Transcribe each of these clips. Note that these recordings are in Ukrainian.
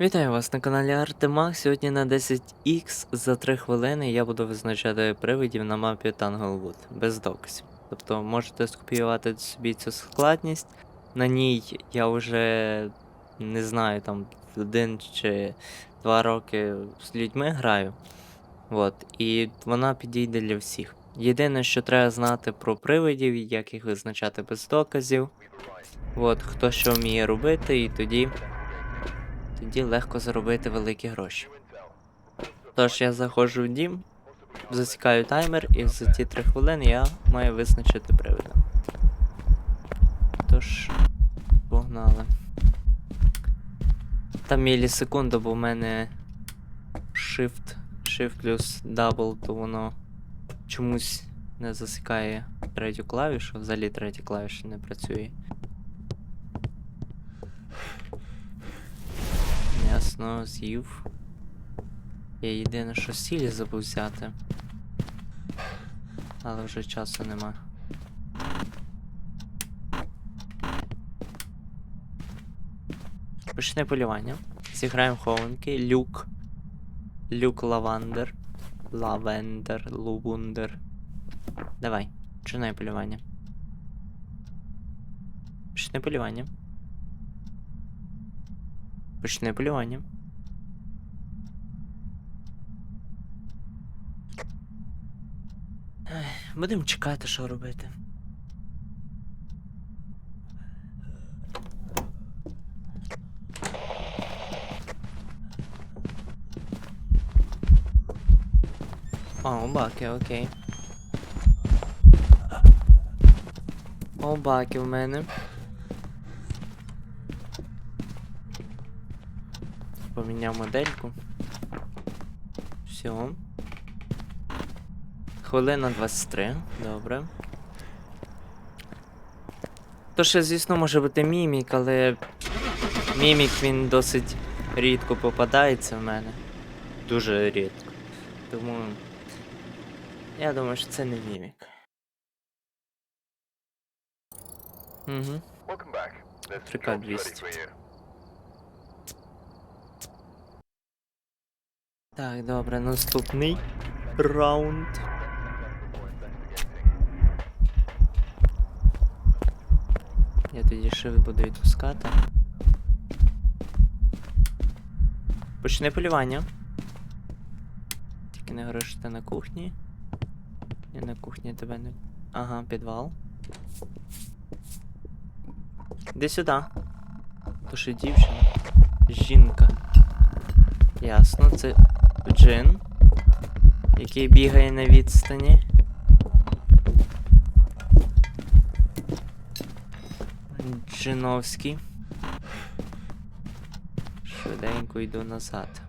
Вітаю вас на каналі Артемах. Сьогодні на 10х за 3 хвилини я буду визначати привидів на мапі Танглвуд без доказів. Тобто можете скопіювати собі цю складність. На ній я вже не знаю, там один чи два роки з людьми граю. От, і вона підійде для всіх. Єдине, що треба знати про привидів, як їх визначати без доказів. От, хто що вміє робити, і тоді тоді легко заробити великі гроші. Тож я заходжу в дім, засікаю таймер, і за ті 3 хвилини я маю визначити привида. Тож, погнали. Там мілісекунда, бо в мене Shift, Shift плюс Double, то воно чомусь не засікає третю клавішу, взагалі третя клавіша не працює. Ясно, з'їв. Я єдине, що сілі забув взяти. Але вже часу нема. Почне полювання. Зіграємо хованки. Люк. Люк Лавандер. Лавендер. Лувундер. Давай, починай полювання. Почне полювання. Почне полювання. Будемо чекати, що робити. А, обаки, окей. Обаки в мене. Поміняв модельку. Все. Хвилина 23, добре. То ще, звісно, може бути мімік, але мімік він досить рідко попадається в мене. Дуже рідко. Тому я думаю, що це не мімік. Угу. Job's 200. Так, добре, наступний раунд. Я тоді shift буду відпускати. Почни полювання. Тільки не говори, що ти на кухні. Я на кухні тебе не. Ага, підвал. Іди сюди. То що дівчина. Жінка. Ясно, це джин, який бігає на відстані. Джиновський. Швиденько йду назад.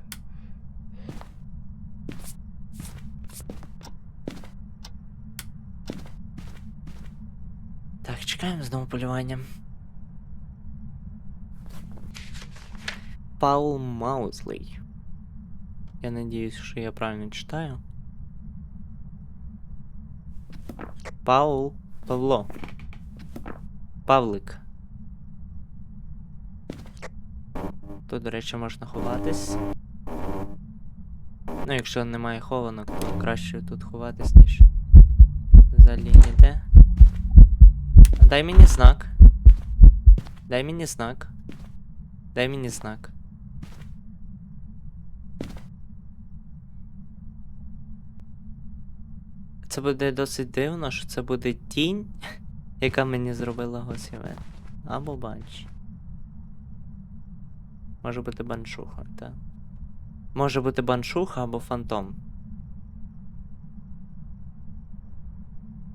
Так, чекаємо знову полювання. Паул Маузлей. Я надеюсь, что я правильно читаю. Паул. Павло. Павлик. Тут, до речі, можна ховатись. Ну, якщо немає хованок, то краще тут ховатись, ніж взагалі ніде. Дай мені знак. Дай мені знак. Дай мені знак. Це буде досить дивно, що це буде тінь, яка мені зробила госіве. Або банч. Може бути баншуха, так. Може бути баншуха або фантом.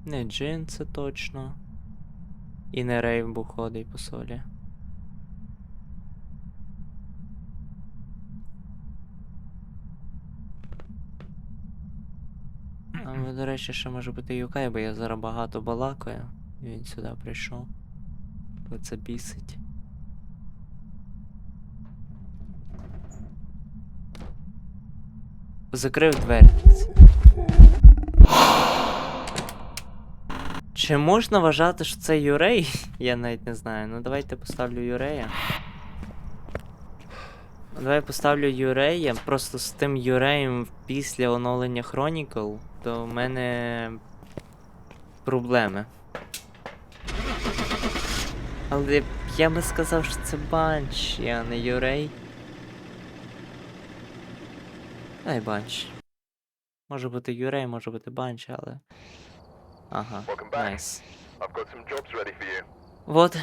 Не джин, це точно. І не рейвбу ходить по солі. Ну, до речі, ще може бути Юкай, бо я зараз багато балакаю. І він сюди прийшов. Бо це бісить. Закрив двері. Чи можна вважати, що це Юрей? Я навіть не знаю. Ну давайте поставлю Юрея. Давай поставлю Юрея. Просто з тим Юреєм після оновлення Chronicle, то в мене проблеми. Але я би сказав, що це банші, а не Юрей. Дай банші. Може бути Юрей, може бути банші, але. Ага, найс. Вот.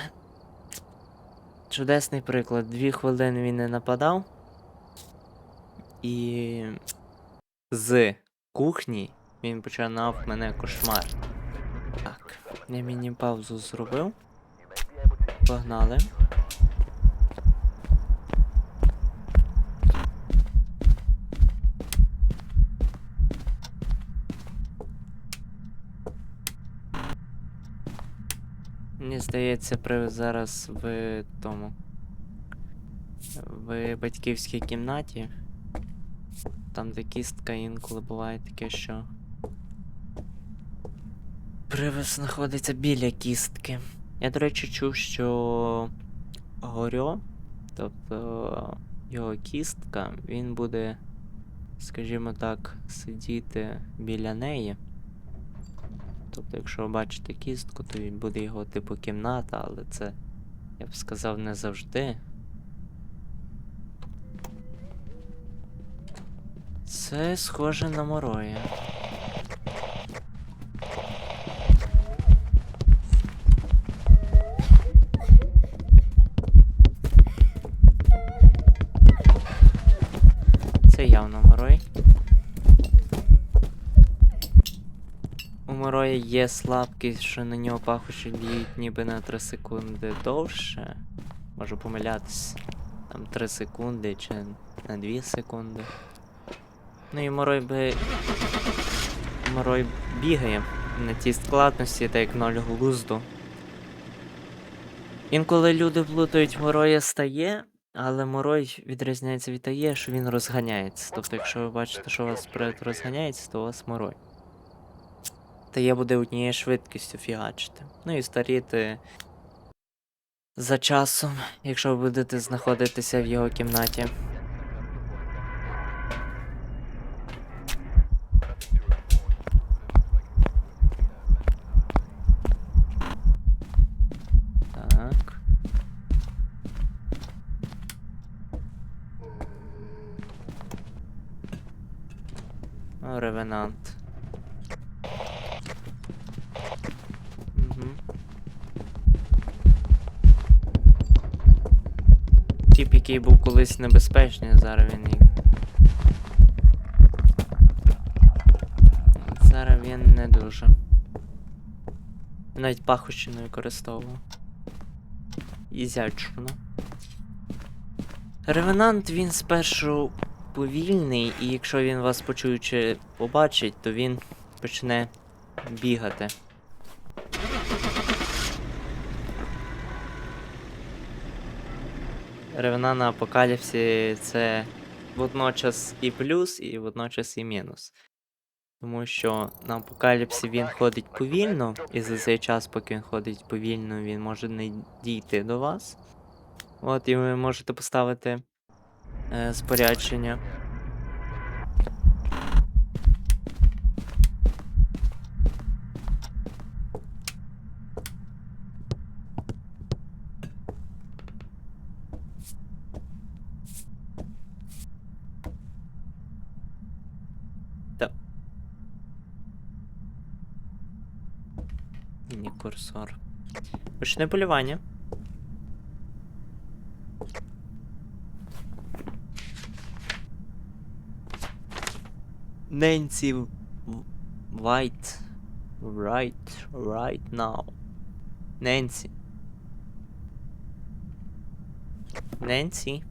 Чудесний приклад. Дві хвилини він не нападав. І з кухні він починав мене кошмар. Так, я міні-паузу зробив. Погнали. Мені здається, при зараз в тому. В батьківській кімнаті. Там, де кістка інколи буває таке, що. Привид знаходиться біля кістки. Я, до речі, чув, що Горьо, тобто його кістка, він буде, скажімо так, сидіти біля неї. Тобто, якщо ви бачите кістку, то він буде його типу кімната, але це, я б сказав, не завжди. Це схоже на Мороя. У Мороя є слабкість, що на нього пахощі діють ніби на 3 секунди довше. Можу помилятись. Там 3 секунди чи на 2 секунди. Ну і Морой би. Морой бігає на тій складності, так як ноль глузду. Інколи люди плутають Мороя стає, але Морой відрізняється від тає, що він розганяється. Тобто, якщо ви бачите, що у вас привид розганяється, то у вас Морой. Тає буде однією швидкістю фігачити. Ну і старіти за часом, якщо ви будете знаходитися в його кімнаті. Так. О, ревенант. Угу. Тіп, який був колись небезпечний, зараз він. Зараз він не дуже. Навіть пахощину використовував. Ізячно. Ревенант він спершу повільний, і якщо він вас почує чи побачить, то він почне бігати. Ревена на апокаліпсі це водночас і плюс, і водночас і мінус. Тому що на апокаліпсі він ходить повільно, і за цей час, поки він ходить повільно, він може не дійти до вас. От, і ви можете поставити е, спорядження. Курсор. Почне полювання. Ненсі В- White. Right, right now. Ненсі. Ненсі.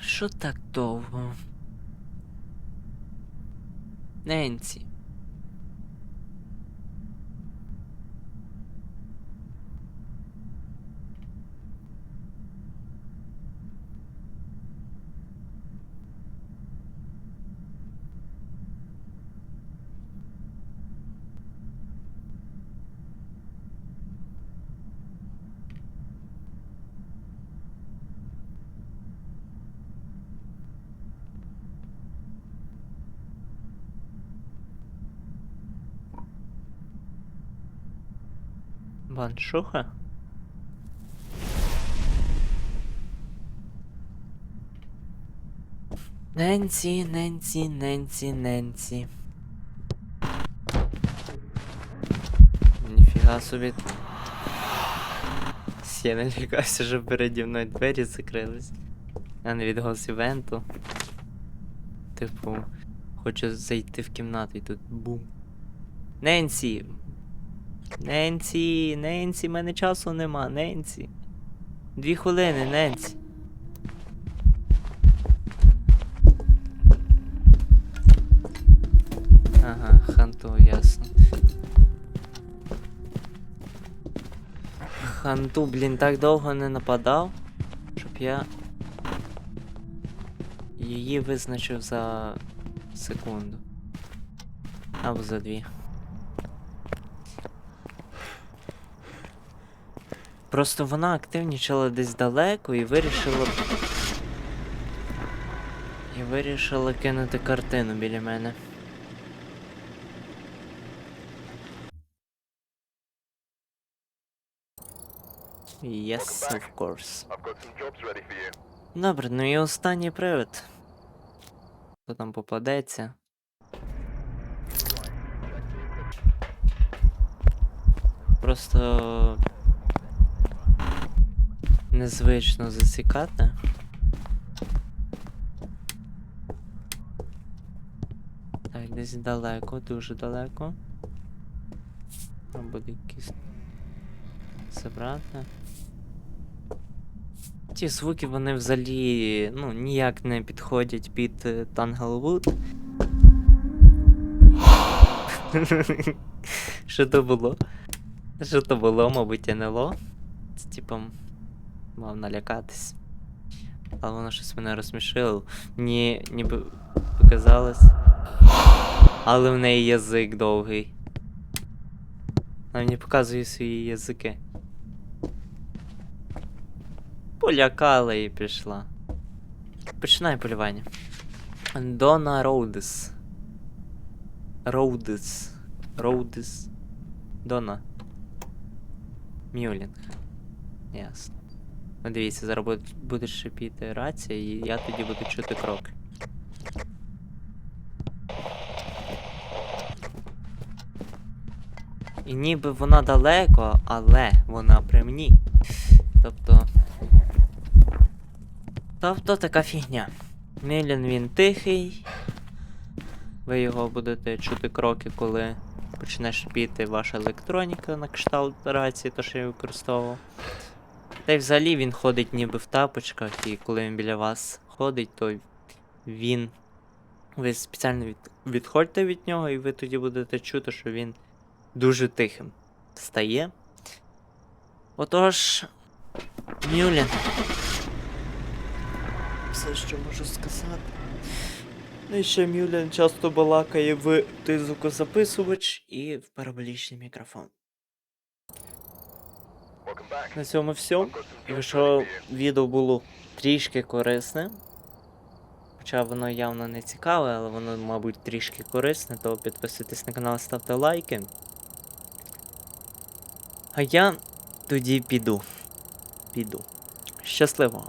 Що так довго? Ненсі. Баншуха? Ненсі, Ненсі, Ненсі, Ненсі. Ніфіга собі. Я не лякався, що переді мною двері закрились. Я не від івенту. Типу, хочу зайти в кімнату і тут бум. Ненсі! Ненсі, Ненсі, в мене часу нема, Ненсі. Дві хвилини, Ненсі. Ага, ханту, ясно. Ханту, блін, так довго не нападав, щоб я її визначив за секунду. Або за дві. Просто вона активнічала десь далеко і вирішила. І вирішила кинути картину біля мене. Yes, of course. Добре, ну і останній привид. Хто там попадеться? Просто незвично засікати. Так, десь далеко, дуже далеко. Буде якийсь забрати. Ті звуки вони взагалі ну, ніяк не підходять під е, Тангелвуд. Що то було? Що то було, мабуть, НЛО. Це типом мав налякатись. Але воно щось мене розсмішило. Мені ніби показалось. Але в неї язик довгий. Вона мені показує свої язики. Полякала і пішла. Починай полювання. Дона Роудес. Роудес. Роудес. Дона. Мюлінг. Ясно. Ну, дивіться, зараз буде, буде шипіти рація, і я тоді буду чути кроки. І ніби вона далеко, але вона при мені. Тобто. Тобто така фігня. Мілін він тихий. Ви його будете чути кроки, коли почне шипіти ваша електроніка на кшталт рації, то що я використовував. Та й взагалі він ходить ніби в тапочках, і коли він біля вас ходить, то він. Ви спеціально від... відходьте від нього, і ви тоді будете чути, що він дуже тихим стає. Отож. Мюлін. Все, що можу сказати. Ну і ще Мюлін часто балакає в той звукозаписувач і в параболічний мікрофон. На цьому все. Якщо відео було трішки корисне, хоча воно явно не цікаве, але воно, мабуть, трішки корисне, то підписуйтесь на канал, ставте лайки. А я тоді піду. Піду. Щасливо!